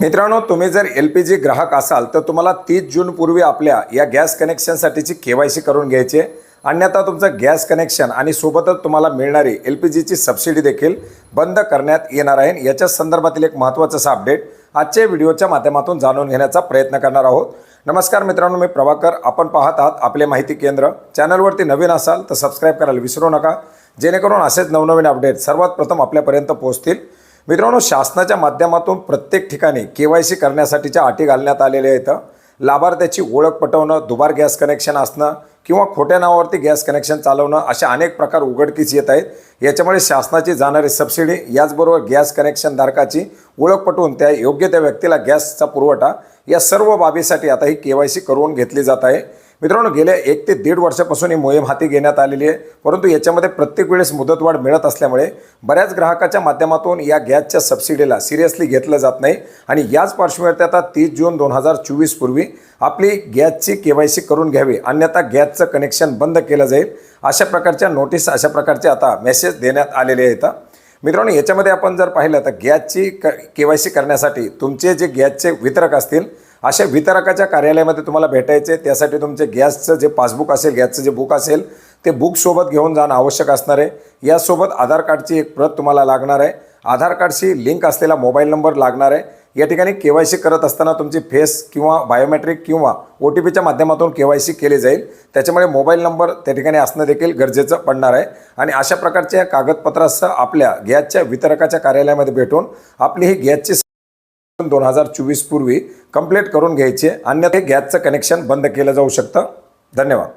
मित्रांनो तुम्ही जर एल पी जी ग्राहक असाल तर तुम्हाला तीस जूनपूर्वी आपल्या या गॅस कनेक्शनसाठीची के वाय सी करून घ्यायची आहे. अन्यथा तुमचं गॅस कनेक्शन आणि सोबतच तुम्हाला मिळणारी एल पी जीची सबसिडी देखील बंद करण्यात येणार आहे. याच्या संदर्भातील एक महत्त्वाचं असं अपडेट आजच्या व्हिडिओच्या माध्यमातून जाणून घेण्याचा प्रयत्न करणार आहोत. नमस्कार मित्रांनो मी प्रभाकर. आपण पाहत आहात आपले माहिती केंद्र. चॅनलवरती नवीन असाल तर सबस्क्राईब करायला विसरू नका. जेणेकरून असेच नवनवीन अपडेट सर्वात प्रथम आपल्यापर्यंत पोहोचतील. मित्रांनो शासनाच्या माध्यमातून प्रत्येक ठिकाणी के वाय सी करण्यासाठीच्या अटी घालण्यात आलेल्या आहेत. लाभार्थ्याची ओळख पटवणं दुबार गॅस कनेक्शन असणं किंवा खोट्या नावावरती गॅस कनेक्शन चालवणं असे अनेक प्रकार उघडकीस येत आहेत. याच्यामुळे शासनाची जाणारी सबसिडी याचबरोबर गॅस कनेक्शन धारकाची ओळख पटवून त्या योग्य त्या व्यक्तीला गॅसचा पुरवठा या सर्व बाबीसाठी आता ही के वाय सी करून घेतली जात आहे. मित्रांनो गेल्या एक ते दीड वर्षापासून ही मोहीम हाती घेण्यात आलेली आहे. परंतु याच्यामध्ये प्रत्येक वेळेस मुदतवाढ मिळत असल्यामुळे बऱ्याच ग्राहकाच्या माध्यमातून या गॅसच्या सबसिडीला सिरियसली घेतलं जात नाही. आणि याच पार्श्वभूमीवरती आता तीस जून दोन हजार चोवीस पूर्वी आपली गॅसची के वाय सी करून घ्यावी. अन्यथा गॅसचं कनेक्शन बंद केलं जाईल. अशा प्रकारच्या नोटीस अशा प्रकारचे आता मेसेज देण्यात आलेले आहेत. मित्रांनो याच्यामध्ये आपण जर पाहिलं तर गॅसची क के वाय सी करण्यासाठी तुमचे जे गॅसचे वितरक असतील अशा वितरकाच्या कार्यालयामध्ये तुम्हाला भेटायचे त्यासाठी तुमचे गॅसचं जे पासबुक असेल गॅसचं जे बुक असेल ते बुकसोबत घेऊन जाणं आवश्यक असणार आहे. यासोबत आधार कार्डची एक प्रत तुम्हाला लागणार आहे. आधार कार्डशी लिंक असलेला मोबाईल नंबर लागणार आहे. या ठिकाणी के वाय सी करत असताना तुमची फेस किंवा बायोमेट्रिक किंवा ओ टी पीच्या माध्यमातून के वाय सी केली जाईल. त्याच्यामुळे मोबाईल नंबर त्या ठिकाणी असणं देखील गरजेचं पडणार आहे. आणि अशा प्रकारच्या कागदपत्रासह आपल्या गॅसच्या वितरकाच्या कार्यालयामध्ये भेटून आपली ही गॅसची दोन हजार चोवीस पूर्वी कंप्लीट करून घ्यायचे. अन्यथा गॅसचं कनेक्शन बंद केलं जाऊ शकतं. धन्यवाद.